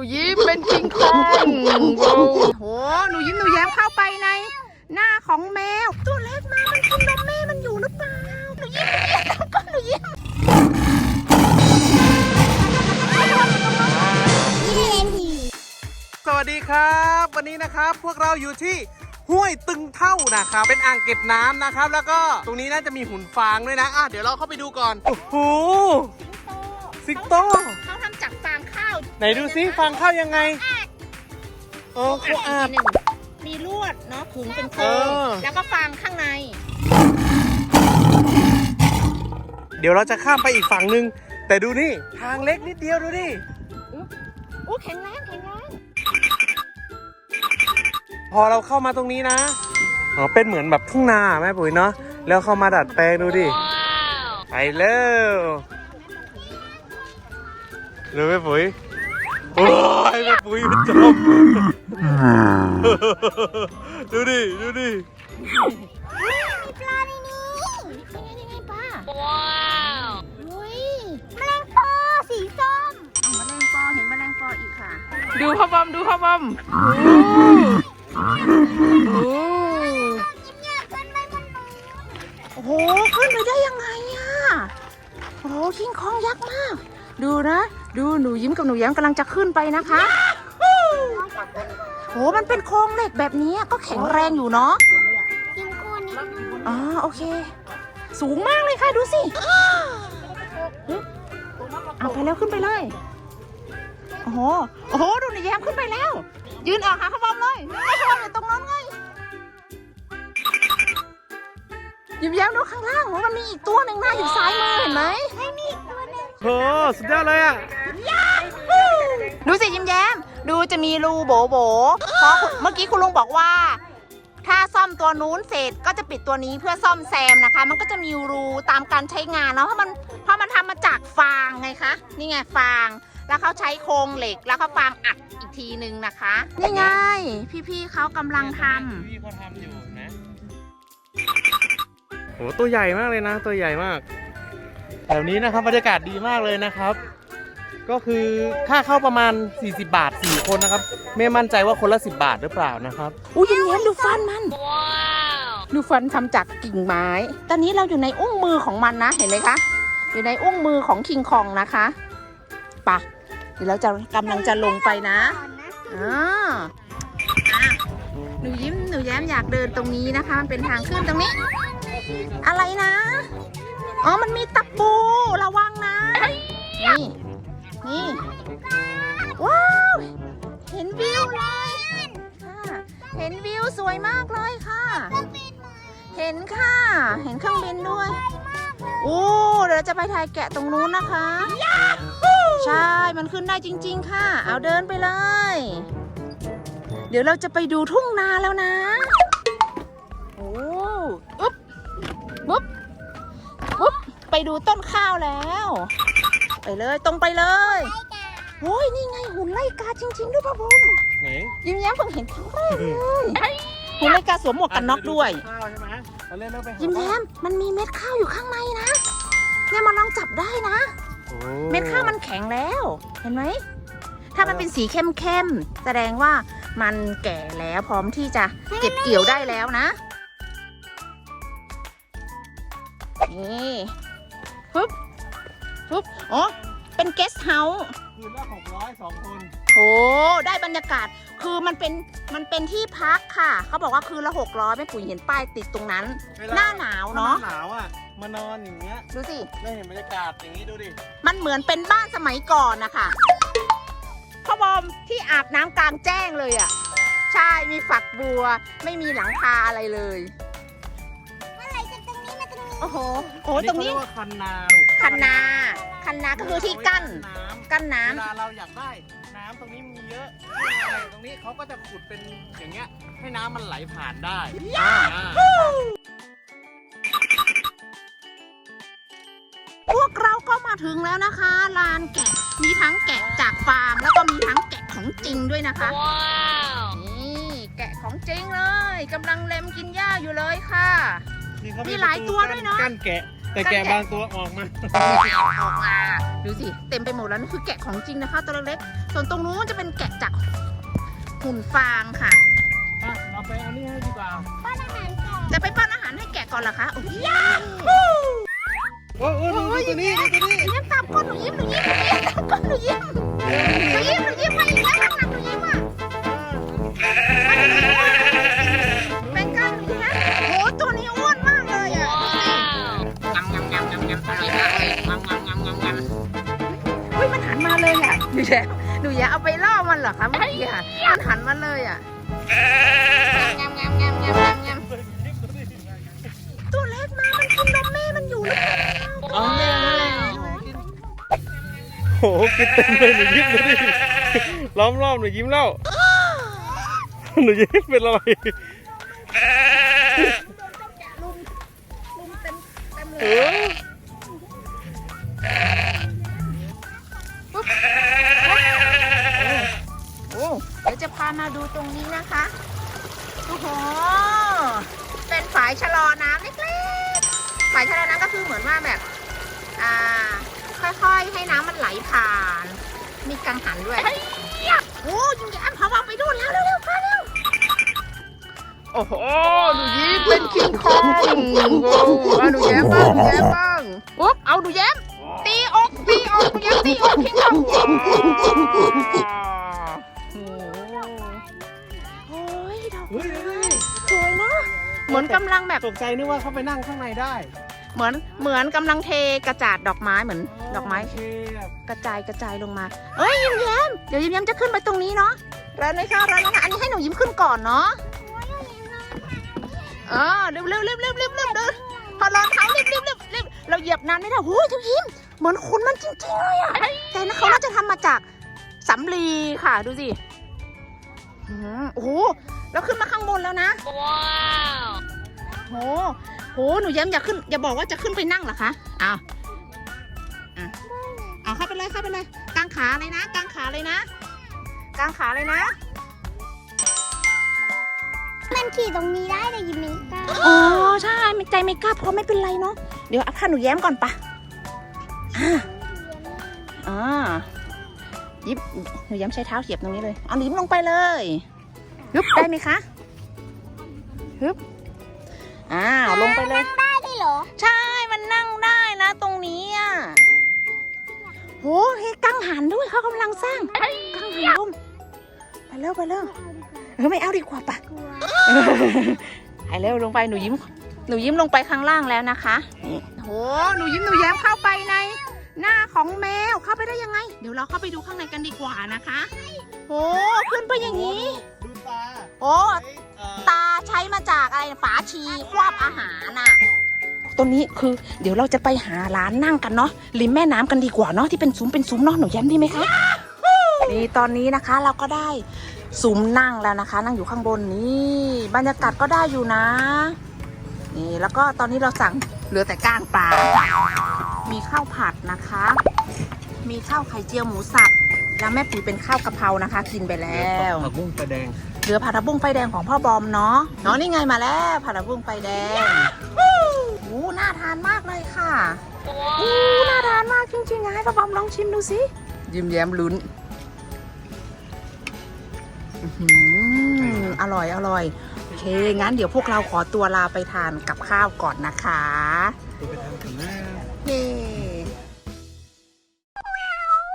นูยิ้มเป็นคิงคองว้าวโหหนูยิ้มหนูแย้มเข้าไปใน หน้าของแมว ตัวเล็กมามันกินนมแม่มันอยู่หรือเปล่าหนูยิ้มหนูยิ้มก็หนูยิ้มสวัสดีครับ วันนี้นะครับพวกเราอยู่ที่ห้วยตึงเท่านะครับ เป็นอ่างเก็บน้ำนะครับ แล้วก็ตรงนี้น่าจะมีหุ่นฟางด้วยนะอะเดี๋ยวเราเข้าไปดูก่อน โอ้โหสิงโตเขาทำจาก ฟางข้าวไหนดูซิฟางเข้ายังไงโอ้เขาอาบหนึ่งมีลวดเนาะขึงเป็นโครเองอ แล้วก็ฟางข้างใน เดี๋ยวเราจะข้ามไปอีกฝั่งหนึ่งแต่ดูนี่ทางเล็กนิดเดียวดูดิอู้แข็งแรงแข็งแรงพอเราเข้ามาตรงนี้นะอ๋อเป็นเหมือนแบบทุ่งนาแม่ปุ๋ยเนาะแล้วเข้ามาดัดแปลงดูดิ ไปเร็ว เร็วแม่ปุ๋ยโอ้ยแม่ปุ๋ยมันจมดูดิ ดูดิมีปลาในนี้เป็นไงยังไงป้าว้าวอุ้ยแมลงปอสีส้มเอาแมลงปอเห็นแมลงปออีกค่ะ ดูพ่อบอมดูพ่อบอมโอ้โอ้โหขึ้นไปได้ยังไงอะโอ้โหคิงคองยักษ์มาก ดูนะ ดูหนูยิ้มกับหนูแย้มกำลังจะขึ้นไปนะคะโหมันเป็นโครงเหล็กแบบนี้ก็แข็งแรงอยู่เนาะอ๋อโอเค สูงมากเลยค่ะดูสิเอาไปแล้วขึ้นไปเลยโอ้โหโอ้โหดูหนี่แย้มขึ้นไปแล้ว ยืนออกหาขบอมเลยไม่ขบอมอยู่ตรงนั้นไงยิ้มแย้มดูข้างล่างว่ามันมีอีกตัวหนึ่งหน้าอยู่ซ้ายมือเห็นไหม โอ้สุดยอดเลยอะดูสิยิ้มแย้ม ดูจะมีรูโบโบเพราะคุณเมื่อกี้คุณลุงบอกว่า ถ้าซ่อมตัวนู้นเสร็จก็จะปิดตัวนี้เพื่อซ่อมแซมนะคะ มันก็จะมีรูตามการใช้งานเนาะเพราะมันเพราะมันทำมาจากฟางไงคะ นี่ไงฟาง แล้วเขาใช้โครงเหล็กแล้วเขาฟางอัดอีกทีนึงนะคะ นี่ไง พี่ๆเขากำลังทำพี่เขาทำอยู่นะโหตัวใหญ่มากเลยนะ ตัวใหญ่มาก แถวนี้นะครับบรรยากาศดีมากเลยนะครับ ก็คือค่าเข้าประมาณ 40 บาท 4 คนนะครับ ไม่มั่นใจว่าคนละ 10 บาทหรือเปล่านะครับ อุ้ยยิ้มแย้มดูฟันมัน ดูฟันทำจากกิ่งไม้ ตอนนี้เราอยู่ในอุ้งมือของมันนะ เห็นไหมคะ อยู่ในอุ้งมือของคิงคองนะคะปะเดี๋ยวเราจะกำลังจะลงไปนะอ่าอะหนูยิ้มหนูแย้มอยากเดินตรงนี้นะคะ มันเป็นทางขึ้นตรงนี้ อะไรนะ อ๋อ มันมีตะปู ระวังนะ นี่ นี่ ว้าว เห็นวิวเลยค่ะเห็นวิวสวยมากเลยค่ะ เห็นค่ะ เห็นเครื่องบินด้วย โอ้ เดี๋ยวเราจะไปถ่ายแกะตรงนู้นนะคะ ใช่ มันขึ้นได้จริง ๆ ค่ะ เอาเดินไปเลย เดี๋ยวเราจะไปดูทุ่งนาแล้วนะ โอ้อุ๊บปุ๊บปุ๊บไป ดูต้นข้าวแล้ว ไปเลยตรงไปเลยโอ้ยนี่ไงหุ่นไล่กาจริงๆด้วยพ่อบุญไหนยิ้มแย้มเพิ่งเห็นครั้งแรกเลยหุ่นไล่กาสวมหมวกกันน็อกด้วยข้าวใช่ไหมเอาเล่นแล้วไปหายิ้มแย้มมันมีเม็ดข้าวอยู่ข้างในนะเนี่ยมาลองจับได้นะโอ้เม็ดข้าวมันแข็งแล้ว เห็นไหมถ้ามันเป็นสีเข้มๆแสดงว่ามันแก่แล้วพร้อมที่จะเก็บเกี่ยวได้แล้วนะนี่ ปึ๊บปึ๊บอ๋อ เป็นเกสต์เฮาส์คืนละหกร้อยสองคนโหได้บรรยากาศ คือมันเป็น มันเป็นที่พักค่ะ เขาบอกว่าคืนละหกร้อยแม่ปุ๋ยเห็นป้ายติดตรงนั้น เวลหน้าหนาวเนาะ หหนาวอะมานอนอย่างเงี้ยดูสิ ได้เห็นบรรยากาศอย่างนี้ดูดิมันเหมือนเป็นบ้านสมัยก่อนนะคะพ่อบอมที่อาบน้ำกลางแจ้งเลยอะ่ะ ใช่ มีฝักบัว ไม่มีหลังคาอะไรเลย โอ้โหโอ้ตรงนี้เขาเยกว่าคันนาลูกคันนา คันนาก็คือที่กั้นน้ำกั้นน้เวลาเราอยากได้น้ำตรงนี้มีเยอะตรงนี้เขาก็จะขุดเป็นอย่างเงี้ย ให้น้ำมันไหลผ่านได้ำอ่าอ่าพวกเราก็มาถึงแล้วนะคะ ลานแกะ มีทั้งแกะจากฟาร์มแล้วก็มีทั้งแกะของจริงด้วยนะคะ ว้าว นี่แกะของจริงเลยกำลังเล็มกินหญ้าอยู่เลยค่ะนี่ เขมีหลายตัวด้วยเนอะ กั้นแกะ แต่แกะบางตัวออกมา ออกมาดูสิเต็มไปหมดแล้วนี่คือแกะของจริงนะคะ ตัวเล็กๆส่วนตรงนู้นจะเป็นแกะจากหุ่นฟางค่ะ อะเราไปเอานี่ให้ดีกว่าจะไปป้อนอาหารให้แกะก่อนเหรอคะโอ้ยโอ้โอ้ดูดูตัวนี้ดูตัวนี้หนูยิ้มตามก้นหนูยิ้มหนูยิ้มหนูยิ้มตามก้นหนูยิ้มหนูยิ้มหนูยิ้มมาอีกแล้วข้างหลังหนูยิ้ อะหนูแย่หนูแย่เอาไปล่อมันเหรอคะเมื่อกี้ค่ะมันหันมาเลยอะงำงำงำงำงำงำตัวเล็กมามันกินนมแม่มันอยู่หรือเปล่าเอาแม่เลยโอ้โหกินเต็มเลยหนูยิ้มดูดิล้อมรอบหนูยิ้มแล้วหนูยิ้มเป็นอะไรลุมลุมเต็มเต็มเลเอย ตรงนี้นะคะ โอ้โห เป็นฝายชะลอน้ำเล็กๆ ฝายชะลอน้ำก็คือเหมือนว่าแบบ อ่า ค่อยๆ ให้น้ำมันไหลผ่าน มีกังหันด้วยโอ้ยิงแย้มพาเราไปดูแล้วเร็วๆพาเร็วโอ้โหหนูยิ้มเป็นคิงคองโอ้เอาหนูแย้มบ้างหนูแย้มบ้างอุ๊บเอาหนูแย้มตีอกตีอกหนูแย้มตีอกคิงคอง เหมือนกำลังแบบตกใจนึกว่าเขาไปนั่งข้างในได้ เหมือนเหมือนกำลังเทกระจาดดอกไม้เหมือนดอกไม้โเคแบบกระจายกระจายลงมา เอ้ยยิ้มแย้มเดี๋ยวยิ้มแย้มจะขึ้นไปตรงนี้เนาะร้านไหมคะร้านนะคะอันนี้ให้หนูยิ้มขึ้นก่อนเนาะเออเร็วเร็วเร็วเร็วเร็วเร็วเร็วพอรองเท้าเร็วเร็วเร็วเร็วเราเหยียบนานไม่ได้โอ้ยทุกยิ้มเหมือนคุณมันจริงๆเลยอะแต่นะเขาน่าจะทำมาจากสำลีค่ะดูสิอืมโอ้โห เราขึ้นมาข้างบนแล้วนะ ว้าวโห โห หนูย้ำอย่าขึ้น อย่าบอกว่าจะขึ้นไปนั่งเหรอคะอ้าวอะเอาเข้าไปเลยเข้าไปเลย กางขาเลยนะ กางขาเลยนะ กางขาเลยนะ มันขี่ตรงนี้ได้แต่ยิมไม่กล้าอ๋อ ใช่ไม่ใจไม่กล้าเพราะไม่เป็นไรเนาะ เดี๋ยวเอาผ้าหนูแย้มก่อนปะอ่าอ่ายิบหนูแย้มใช้เท้าเหยียบตรงนี้เลย เอาหนิมลงไปเลย ฮึบได้ไหมคะฮึบอ้าวลงไปเลยได้ด้วยเหรอ ใช่มันนั่งได้นะ ตรงนี้อะโหเฮ้ยกังหันด้วยเขากำลังสร้างกังหันลมไปเร็วไปเร็วเออไม่เอาดีกว่าปะกลัวไปเร็วลงไปหนูยิ้ม หนูยิ้มลงไปข้างล่างแล้วนะคะนี่โหหนูยิ้มหนูแย้มเข้าไปใน หน้าของแมวเข้าไปได้ยังไง เดี๋ยวเราเข้าไปดูข้างในกันดีกว่านะคะโหขึ้นไปอย่างนี้ดูตา โอ้ไอ้เอ่อตาใช้มาจากอะไรฝาชีครอบอาหารน่ะตรงนี้คือเดี๋ยวเราจะไปหาร้านนั่งกันเนาะริมแม่น้ำกันดีกว่าเนาะที่เป็นซุ้มเป็นซุ้มเนาะหนูแย้มดีไหมคะนี่ตอนนี้นะคะเราก็ได้ซุ้มนั่งแล้วนะคะ นั่งอยู่ข้างบนนี่บรรยากาศก็ได้อยู่นะ นี่แล้วก็ตอนนี้เราสั่งเหลือแต่ก้างปลาค่ะมีข้าวผัดนะคะ มีข้าวไข่เจียวหมูสับแล้วแม่ปุ๋ยเป็นข้าวกะเพรานะคะ กินไปแล้วผักบุ้งไฟแดง เหลือผัดผักบุ้งไฟแดงของพ่อบอมเนาะเนาะนี่ไงมาแล้วผัดผักบุ้งไฟแดงโอ้โหน่าทานมากเลยค่ะโอ้น่าทานมากจริงๆนะให้พ่อบอมลองชิมดูสิยิ้มแย้มลุ้นอื้อหืออร่อยอร่อยโอเค งั้นเดี๋ยวพวกเราขอตัวลาไปทานกับข้าวก่อนนะคะไปทำถึงหน้าเย้